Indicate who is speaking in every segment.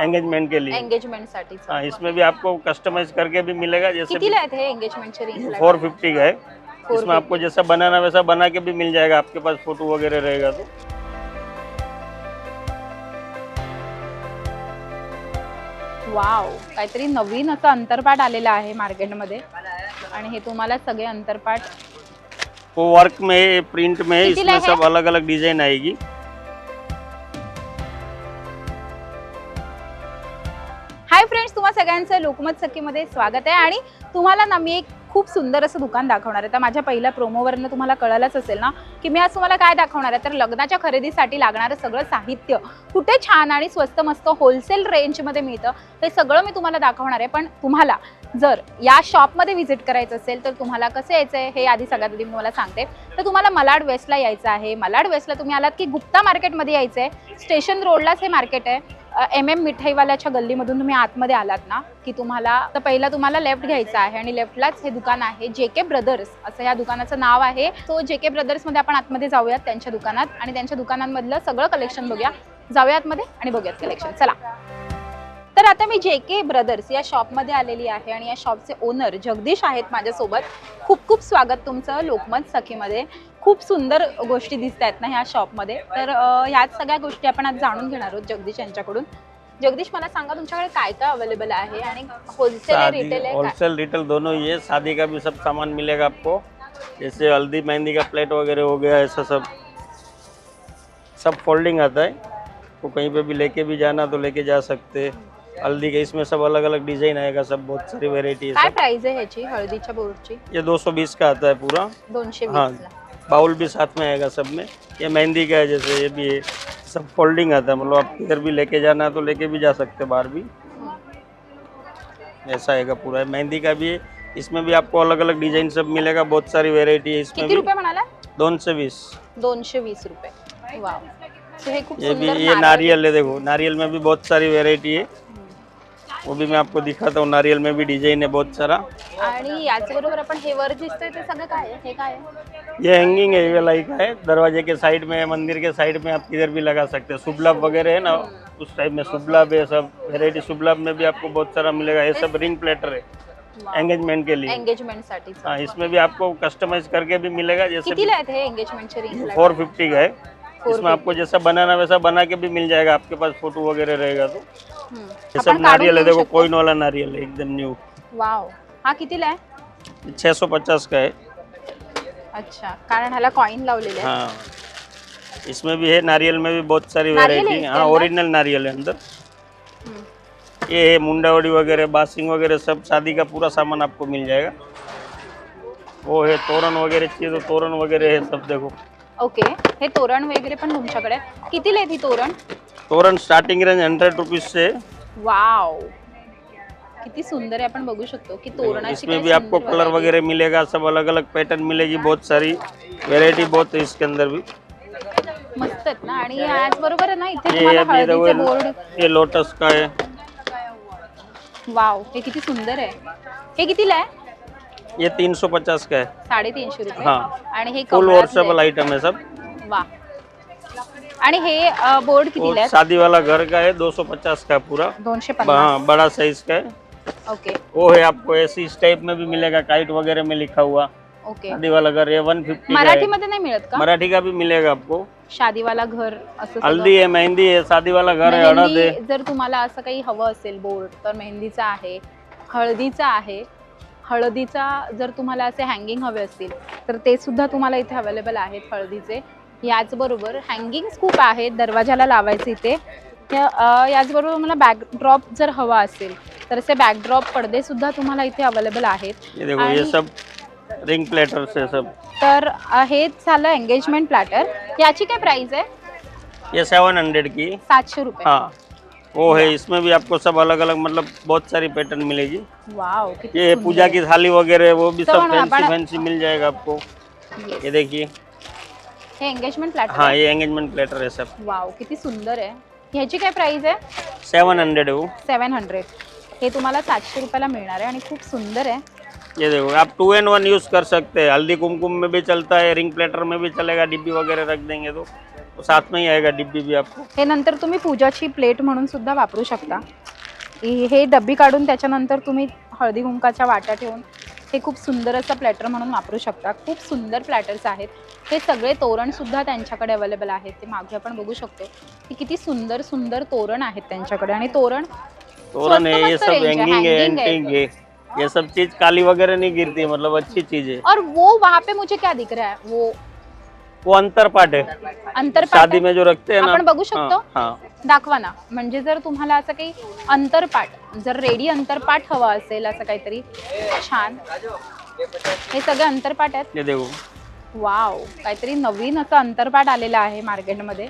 Speaker 1: Engagement के लिए.
Speaker 2: एंगेजमेंटसाठी
Speaker 1: हाँ इसमें भी आपको कस्टमाइज करके भी मिलेगा जैसे
Speaker 2: आहेत हे एंगेजमेंटचे रिंग
Speaker 1: फोर फिफ्टी का है. इसमें आपको जैसा बनाना वैसा बना के भी मिल जाएगा आपके पास फोटो वगैरह रहेगा तो।
Speaker 2: वाव काहीतरी नवीन असं अंतरपाठ आलेलं आहे मार्केटमध्ये. आणि हे तुम्हाला सगळे अंतरपाठ
Speaker 1: वो वर्क में प्रिंट में इसमें
Speaker 2: है?
Speaker 1: सब अलग अलग डिजाइन आएगी.
Speaker 2: सगळ्यांचं लोकमत सखीमध्ये स्वागत आहे. आणि तुम्हाला ना मी एक खूप सुंदर असं दुकान दाखवणार आहे. तर माझ्या पहिल्या प्रोमोवरनं तुम्हाला कळलंच असेल ना की मी आज तुम्हाला काय दाखवणार आहे? तर लग्नाच्या खरेदीसाठी लागणारं सगळं साहित्य कुठे छान आणि स्वस्त मस्त होलसेल रेंजमध्ये मिळतं हे सगळं मी तुम्हाला दाखवणार आहे. पण तुम्हाला जर या शॉपमध्ये व्हिजिट करायचं असेल तर तुम्हाला कसं यायचं आहे हे आधी सगळ्यात आधी मी तुम्हाला सांगते. तर तुम्हाला मलाड वेस्टला यायचं आहे. मलाड वेस्टला तुम्ही आलात की गुप्ता मार्केटमध्ये यायचं आहे स्टेशन रोडलाच हे मार्केट आहे. एम एम मिठाईवाल्याच्या गल्लीमधून तुम्ही आतमध्ये आलात ना की तुम्हाला तर पहिला तुम्हाला लेफ्ट घ्यायचा आहे आणि लेफ्टलाच हे दुकान आहे जे के ब्रदर्स असं या दुकानाचं नाव आहे. सो जे के ब्रदर्समध्ये आपण आतमध्ये जाऊयात त्यांच्या दुकानात आणि त्यांच्या दुकानांमधलं सगळं कलेक्शन बघूया. जाऊया आतमध्ये आणि बघूयात कलेक्शन चला. तर आता मी जे के ब्रदर्स या शॉपमध्ये आलेली आहे आणि या शॉपचे ओनर जगदीश आहेत माझ्यासोबत. खूप खूप स्वागत तुमचं लोकमत सखीमध्ये. खूप सुंदर गोष्टी दिसत आहेत ना ह्या शॉपमध्ये तर ह्याच सगळ्या गोष्टी आपण आज जाणून घेणार आहोत जगदीश यांच्याकडून. जगदीश मला सांगा तुमच्याकडे काय काय अवेलेबल आहे आणि होलसेल रिटेल?
Speaker 1: होलसेल रिटेल दोनों ही है शादी का भी सब सामान मिलेगा आपको. जैसे हल्दी मेहंदी का प्लेट वगैरह हो गया ऐसा सब। सब फोल्डिंग आता है। तो कहीं पे भी लेके भी जाना तो लेके जा सकते। हल्दी का इसमें सब अलग अलग डिज़ाइन आएगा सब बहुत सारी वेराइटी है
Speaker 2: काय
Speaker 1: सब।
Speaker 2: प्राइस आहे ह्याची? हळदीच्या बोर्डची
Speaker 1: ये 220 का आता है पूरा।
Speaker 2: दोनशे
Speaker 1: हाँ बाउल भी साथ में आएगा सब में। ये मेहंदी का है जैसे ये भी है सब फोल्डिंग आता है। मतलब आप किधर भी लेके जाना है तो लेके भी जा सकते हैं बाहर भी। ऐसा आएगा पूरा। है मेहंदी का भी है इसमें भी आपको अलग अलग डिज़ाइन सब मिलेगा बहुत सारी वेराइटी है इसमें
Speaker 2: किती रुपये म्हणाला?
Speaker 1: दोन से बीस।
Speaker 2: दोनशे वीस रुपये. वाव. So हे खूप
Speaker 1: ये भी
Speaker 2: सुंदर
Speaker 1: ये नारियल है देखो नारियल में भी बहुत सारी वेराइटी है। वो भी मैं आपको दिखाता हूँ नारियल में भी डिजाइन है बहुत सारा।
Speaker 2: आणि याचबरोबर आपण हे वर दिसतंय ते सगळं काय आहे? हे काय आहे?
Speaker 1: ये हैंगिंग है ये लाई का है। दरवाजे के साइड में मंदिर के साइड में आप किधर भी लगा सकते हैं। शुभलाभ वगैरह है ना उस टाइप में शुभलाभ है सब वेराइटी शुभलाभ में भी आपको बहुत सारा मिलेगा। ये सब रिंग प्लेटर है एंगेजमेंट के लिए।
Speaker 2: एंगेजमेंटसाठी
Speaker 1: हाँ इसमें भी आपको कस्टमाइज करके भी मिलेगा जैसे
Speaker 2: कितीला आहेत हे एंगेजमेंटचे रिंग
Speaker 1: फोर फिफ्टी का है। इसमें आपको जैसा बनाना वैसा बना के भी मिल जाएगा। आपके पास फोटो वगैरह रहेगा तो। ये सब नारियल है देखो कोइन वाला नारियल है एकदम न्यू
Speaker 2: वाव. हा कितीला आहे?
Speaker 1: छः सौ पचास का है
Speaker 2: अच्छा कारण ह्याला कॉइन लावलेले आहे
Speaker 1: हाँ. इसमें भी है नारियल में भी बहुत सारी
Speaker 2: नारियल है
Speaker 1: वेराइटी
Speaker 2: इसके
Speaker 1: हाँ
Speaker 2: अंदर?
Speaker 1: ओरिजिनल नारियल है अंदर.
Speaker 2: हम्म.
Speaker 1: ये है मुंडावड़ी वगैरह बासिंग वगैरह सब शादी का पूरा सामान आपको मिल जाएगा. वो है तोरण वगैरह चाहिए तो तोरण वगैरह है सब देखो.
Speaker 2: ओके हे तोरण वगैरे पण तुमच्याकडे आहे. कितीला आहे ती तोरण?
Speaker 1: तोरण स्टार्टिंग रेंज हंड्रेड रुपीज से है।
Speaker 2: वाव किती सुंदर आहे आपण बघू शकतो की तोरणाची
Speaker 1: इसमें भी आपको कलर. वगैरह मिलेगा सब अलग अलग पैटर्न मिलेगी बहुत सारी वेराइटी बहुत है इसके अंदर भी.
Speaker 2: मस्त आहेत ना? आणि याच बरोबर आहे ना इथे
Speaker 1: ये
Speaker 2: तुम्हाला हळदीचे बोर्ड
Speaker 1: ये लोटस का है.
Speaker 2: वाव हे किती सुंदर आहे. हे कितीला आहे?
Speaker 1: ये तीन सौ पचास का है.
Speaker 2: साडेतीनशे रुपये.
Speaker 1: हाँ.
Speaker 2: आणि हे
Speaker 1: फुल
Speaker 2: कमळातलं
Speaker 1: वॉशेबल आइटम है सब.
Speaker 2: आहे. वा आणि हे अ, बोर्ड आहे
Speaker 1: शादी वाला घर का है दो सौ पचास का पूरा?
Speaker 2: दोनशे पन्नास.
Speaker 1: हाँ बड़ा साइज का है
Speaker 2: ओके.
Speaker 1: वो है आपको ऐसी इस टाइप में भी मिलेगा काइट वगैरह में लिखा हुआ.
Speaker 2: ओके.
Speaker 1: शादी वाला घर है वन फिफ्टी
Speaker 2: मराठीमध्ये नाही मिळत का?
Speaker 1: मराठी का भी मिलेगा आपको.
Speaker 2: शादीवाला घर असं सगळं?
Speaker 1: हल्दी है मेहंदी है शादी वाला घर है अड़द है.
Speaker 2: मेहंदी जर तुम्हाला असं काही हवं असेल बोर्ड तर मेहंदीचा आहे हळदीचा आहे. हळदीचा जर तुम्हाला असे हँगिंग हवे असतील तर ते सुद्धा तुम्हाला इथे अवेलेबल आहेत हळदीचे. याचबरोबर हँगिंग्स खूप आहेत दरवाजाला लावायचे इथे. याचबरोबर मला बॅकड्रॉप जर हवा असेल तर असे बॅकड्रॉप पडदे सुद्धा तुम्हाला इथे अवेलेबल आहेत. आणि-
Speaker 1: रिंग प्लेटर्स है सब.
Speaker 2: तर हेच झालं एंगेजमेंट प्लॅटर याची काय प्राइस आहे?
Speaker 1: ये सेवन हंड्रेड की.
Speaker 2: सातशे रुपये.
Speaker 1: हाँ. वो है इसमें भी आपको सब अलग अलग मतलब बहुत सारी पैटर्न मिलेगी.
Speaker 2: वाव किती
Speaker 1: ये पूजा. की थाली वगैरह है वो भी सब फैंसी फैंसी मिल जाएगा आपको. ये देखिए.
Speaker 2: हे एंगेजमेंट प्लॅटर
Speaker 1: हाँ ये एंगेजमेंट प्लेटर है सब
Speaker 2: वाव किती सुंदर आहे. ह्याची काय प्राइस आहे?
Speaker 1: सेवन हंड्रेड है. वो
Speaker 2: सेवन हंड्रेड हे तुम्हाला सातशे रुपयाला मिळणार आहे आणि खूप सुंदर आहे.
Speaker 1: ये देखो आप टू एन वन यूज कर सकते हैं. हल्दी कुमकुम में भी चलता है रिंग प्लेटर में भी चलेगा डिब्बी वगैरह रख देंगे तो तो साथ में ही आएगा डिब्बी भी आपको।
Speaker 2: हे नंतर तुम्ही पूजाची प्लेट म्हणून सुद्धा वापरू शकता. हे हे डब्बी काढून त्याच्यानंतर तुम्ही हळदी कुंकाच्या वाट्या ठेवून हे खूप सुंदर असं प्लॅटर म्हणून वापरू शकता. खूप सुंदर प्लॅटर्स आहेत. हे सगळे तोरण सुद्धा त्यांच्याकडे अवेलेबल आहेत. ते मागे आपण बघू शकतो की किती सुंदर सुंदर तोरण आहेत त्यांच्याकडे. आणि तोरण
Speaker 1: तोरण है ये सब
Speaker 2: range
Speaker 1: हैंगिंग है
Speaker 2: hanging।
Speaker 1: एंटिंग है ये सब चीज काली वगैरह नहीं गिरती मतलब अच्छी चीज है
Speaker 2: और वो वहाँ पे मुझे क्या दिख रहा है? वो
Speaker 1: वो अंतर पाट है
Speaker 2: अंतरपाट
Speaker 1: शादी
Speaker 2: आहे?
Speaker 1: में जो रखते हैं ना
Speaker 2: आपण बघू शकतो?
Speaker 1: हाँ, हाँ.
Speaker 2: दाखवा ना. म्हणजे जर तुम्हाला असं काही अंतरपाठ जर रेडी अंतरपाठ हवा असेल असं काहीतरी छान. हे सगळे अंतरपाठ आहेत.
Speaker 1: ये देखो
Speaker 2: वाव काहीतरी नवीन असं अंतरपाठ आलेलं आहे मार्केटमध्ये.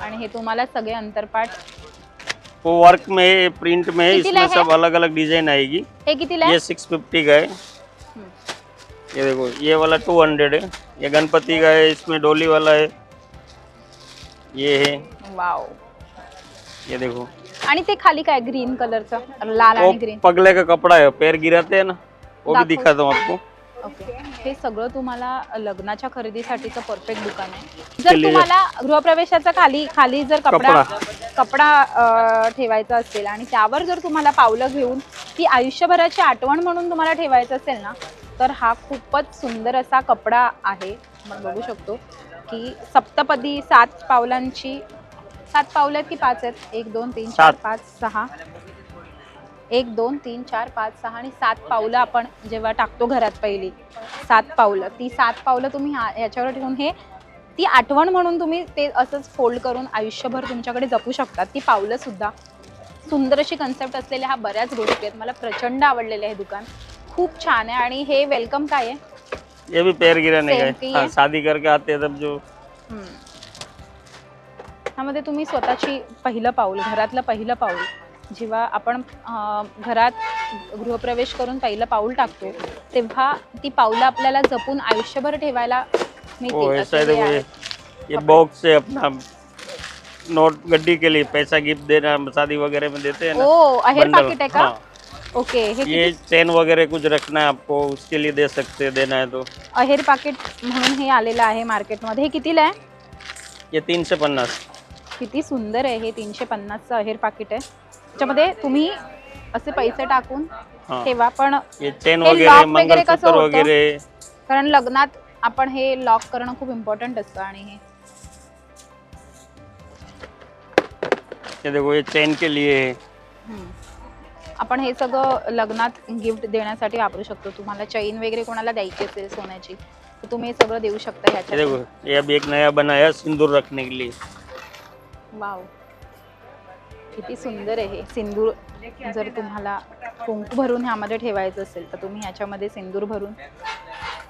Speaker 2: आणि हे तुम्हाला सगळे अंतरपाठ.
Speaker 1: वो वर्क में है प्रिंट में है इसमें
Speaker 2: है?
Speaker 1: सब अलग अलग डिजाइन आएगी.
Speaker 2: हे कितीला आहे?
Speaker 1: ये सिक्स फिफ्टी का है. ये देखो ये वाला टू हंड्रेड है. ये गणपति का है इसमें डोली वाला है. ये है.
Speaker 2: वाव.
Speaker 1: ये देखो.
Speaker 2: आणि ते खाली काय ग्रीन कलरचं लाल आणि ग्रीन
Speaker 1: पगले का कपड़ा है पैर गिराते हैं ना वो भी
Speaker 2: दाखो।
Speaker 1: दिखाता हूँ आपको.
Speaker 2: ओके हे सगळं तुम्हाला लग्नाच्या खरेदीसाठीचं परफेक्ट दुकान आहे जर
Speaker 1: केलेलं.
Speaker 2: तुम्हाला गृहप्रवेशाचा खाली खाली जर कपडा
Speaker 1: कपडा.
Speaker 2: अं, ठेवायचा असेल आणि त्यावर जर तुम्हाला पावलं घेऊन ती आयुष्यभराची आठवण म्हणून तुम्हाला ठेवायचं असेल ना तर हा खूपच सुंदर असा कपडा आहे आपण बघू शकतो की सप्तपदी सात पावलांची सात पावलं आहेत की पाच आहेत एक दोन तीन चार
Speaker 1: सात.
Speaker 2: पाच सहा एक दोन तीन चार पाच सहा आणि सात पावलं आपण जेव्हा टाकतो घरात पहिली. सात पावलं. ती सात पावलं तुम्ही ह्या ह्याच्यावर ठेवून हे ती आठवण म्हणून तुम्ही ते असंच फोल्ड करून आयुष्यभर तुमच्याकडे जपू शकता ती पावलं सुद्धा. सुंदर अशी कन्सेप्ट असलेल्या ह्या बऱ्याच गोष्टी आहेत. मला प्रचंड आवडलेलं आहे हे दुकान. खूप छान आहे आणि हे वेलकम काय आहे?
Speaker 1: ये भी पैर गिराने का
Speaker 2: Same की
Speaker 1: है हाँ
Speaker 2: है?
Speaker 1: शादी करके आते हैं तब जो
Speaker 2: हम्म. ह्यामध्ये तुम्ही स्वतःची पहिलं पाऊल घरातलं पहिलं पाऊल जेव्हा आपण घरात गृहप्रवेश करून पहिलं पाऊल टाकतो तेव्हा ती पावलं आपल्याला जपून आयुष्यभर ठेवायला मिळतील
Speaker 1: है
Speaker 2: हे
Speaker 1: ये बॉक्स है अपना नोट गड्डी के लिए पैसा गिफ्ट देना शादी वगैरह में देते हैं ना.
Speaker 2: ओ अहेर पाकिट आहे का?
Speaker 1: हाँ।
Speaker 2: ओके हे
Speaker 1: ये चेन वगैरह कुछ रखना है आपको उसके लिए दे सकते हैं देना है तो.
Speaker 2: अहेर पाकिट म्हणून हे आलेलं आहे मार्केटमध्ये हे कितीला आहे?
Speaker 1: ये तीन से पन्नास.
Speaker 2: किती सुंदर आहे हे तीनशे पन्नासचं अहेर पाकिट आहे. त्याच्यामध्ये तुम्ही असे पैसे टाकून
Speaker 1: हाँ.
Speaker 2: ठेवा पण
Speaker 1: चेन
Speaker 2: हे lock वगैरे कसं होतं? कारण लग्नात आपण हे लॉक करणं खूप इम्पॉर्टंट असतं आणि हे.
Speaker 1: ये देखो ये चेन के लिए है.
Speaker 2: हम्म. आपण हे सगळं लग्नात गिफ्ट देण्यासाठी वापरू शकतो. तुम्हाला चैन वगैरे कोणाला द्यायची असेल सोन्याची तर तुम्ही हे सगळं देऊ शकता
Speaker 1: ये
Speaker 2: ह्याच्यात.
Speaker 1: देखो ये अभी एक नया बनाया सिंदूर रखने के लिए.
Speaker 2: वाव किती सुंदर आहे हे. सिंदूर जर तुम्हाला कुंकू भरून ह्यामध्ये ठेवायचं असेल तर तुम्ही ह्याच्यामध्ये सिंदूर भरून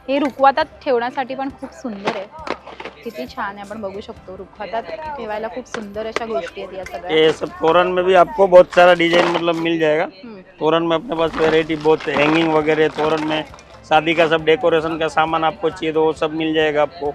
Speaker 2: हे रुखवातात ठेवण्यासाठी पण खूप सुंदर आहे. किती छान आहे आपण बघू शकतो. रुखवातात ठेवायला खूप सुंदर अशा गोष्टी आहेत या सगळ्या.
Speaker 1: ये सब तोरण में भी आपको बहुत सारा डिजाइन मतलब मिल जाएगा. तोरण में अपने पास वेराइटी बहुत हैंगिंग वगैरह तोरण में शादी का सब डेकोरेशन का सामान आपको चाहिए तो वो सब मिल जाएगा आपको.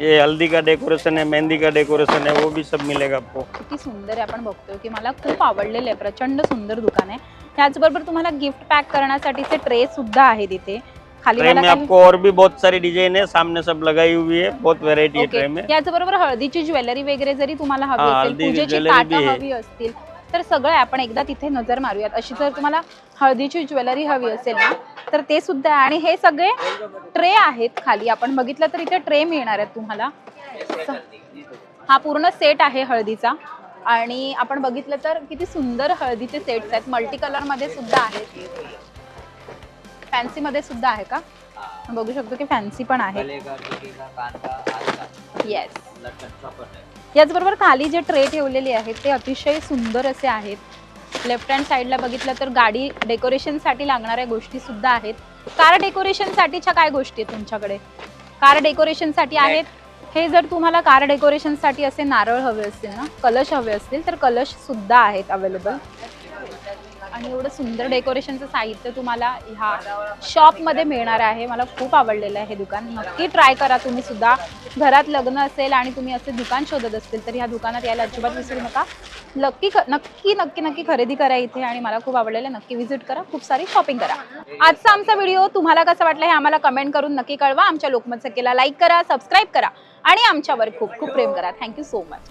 Speaker 1: ये हल्दी का डेकोरेशन है मेहंदी का डेकोरेशन है वो भी सब मिलेगा आपको।
Speaker 2: किती सुंदर आहे आपण बघतोय की मला खूप आवडलेलं आहे प्रचंड सुंदर दुकान आहे. त्याचबरोबर तुम्हाला गिफ्ट पॅक करण्यासाठीचे ट्रे सुद्धा आहेत इथे. खाली
Speaker 1: ट्रे
Speaker 2: मला
Speaker 1: में
Speaker 2: काही
Speaker 1: आपको और भी बहुत सारी डिजाइन है सामने सब लगाई हुई है बहुत वेराइटी है
Speaker 2: ओके
Speaker 1: ट्रे में।
Speaker 2: याचबरोबर हळदीची ज्वेलरी वगैरे जरी तुम्हाला हवी
Speaker 1: हा,
Speaker 2: असेल
Speaker 1: हळदी
Speaker 2: पूजेची
Speaker 1: आहे.
Speaker 2: हवी असतील तर सगळं. आपण एकदा तिथे नजर मारूयात. अशी जर तुम्हाला हळदीची ज्वेलरी हवी असेल ना तर ते सुद्धा आणि हे सगळे ट्रे आहेत खाली. आपण बघितलं तर इथे ट्रे मिळणार आहेत तुम्हाला. हा पूर्ण सेट आहे हळदीचा. आणि आपण बघितलं तर किती सुंदर हळदीचे सेट्स आहेत. मल्टी कलरमध्ये सुद्धा आहेत. फॅन्सी मध्ये सुद्धा आहे का? बघू शकतो की फॅन्सी पण आहे. येस याचबरोबर खाली जे ट्रे ठेवलेले आहेत ते अतिशय सुंदर असे आहेत. लेफ्ट हँड साईडला बघितलं तर गाडी डेकोरेशनसाठी लागणाऱ्या गोष्टी सुद्धा आहेत. कार डेकोरेशनसाठीच्या काय गोष्टी आहेत तुमच्याकडे? कार डेकोरेशनसाठी आहेत. हे जर तुम्हाला कार डेकोरेशनसाठी असे नारळ हवे असतील ना कलश हवे असतील तर कलश सुद्धा आहेत अवेलेबल आणि एवढं सुंदर डेकोरेशनचं साहित्य तुम्हाला ह्या शॉपमध्ये मिळणार आहे. मला खूप आवडलेलं आहे हे दुकान. नक्की ट्राय करा तुम्ही सुद्धा. घरात लग्न असेल आणि तुम्ही असे दुकान शोधत असतील तर ह्या दुकानात यायला अजिबात विसरू नका. नक्की नक्की नक्की नक्की खरेदी करा इथे आणि मला खूप आवडलेलं आहे. नक्की व्हिजिट करा. खूप सारी शॉपिंग करा. आजचा आमचा व्हिडिओ तुम्हाला कसा वाटला हे आम्हाला कमेंट करून नक्की कळवा. आमच्या लोकमत सखेला लाईक करा सबस्क्राईब करा आणि आमच्यावर खूप खूप प्रेम करा. Thank you so much.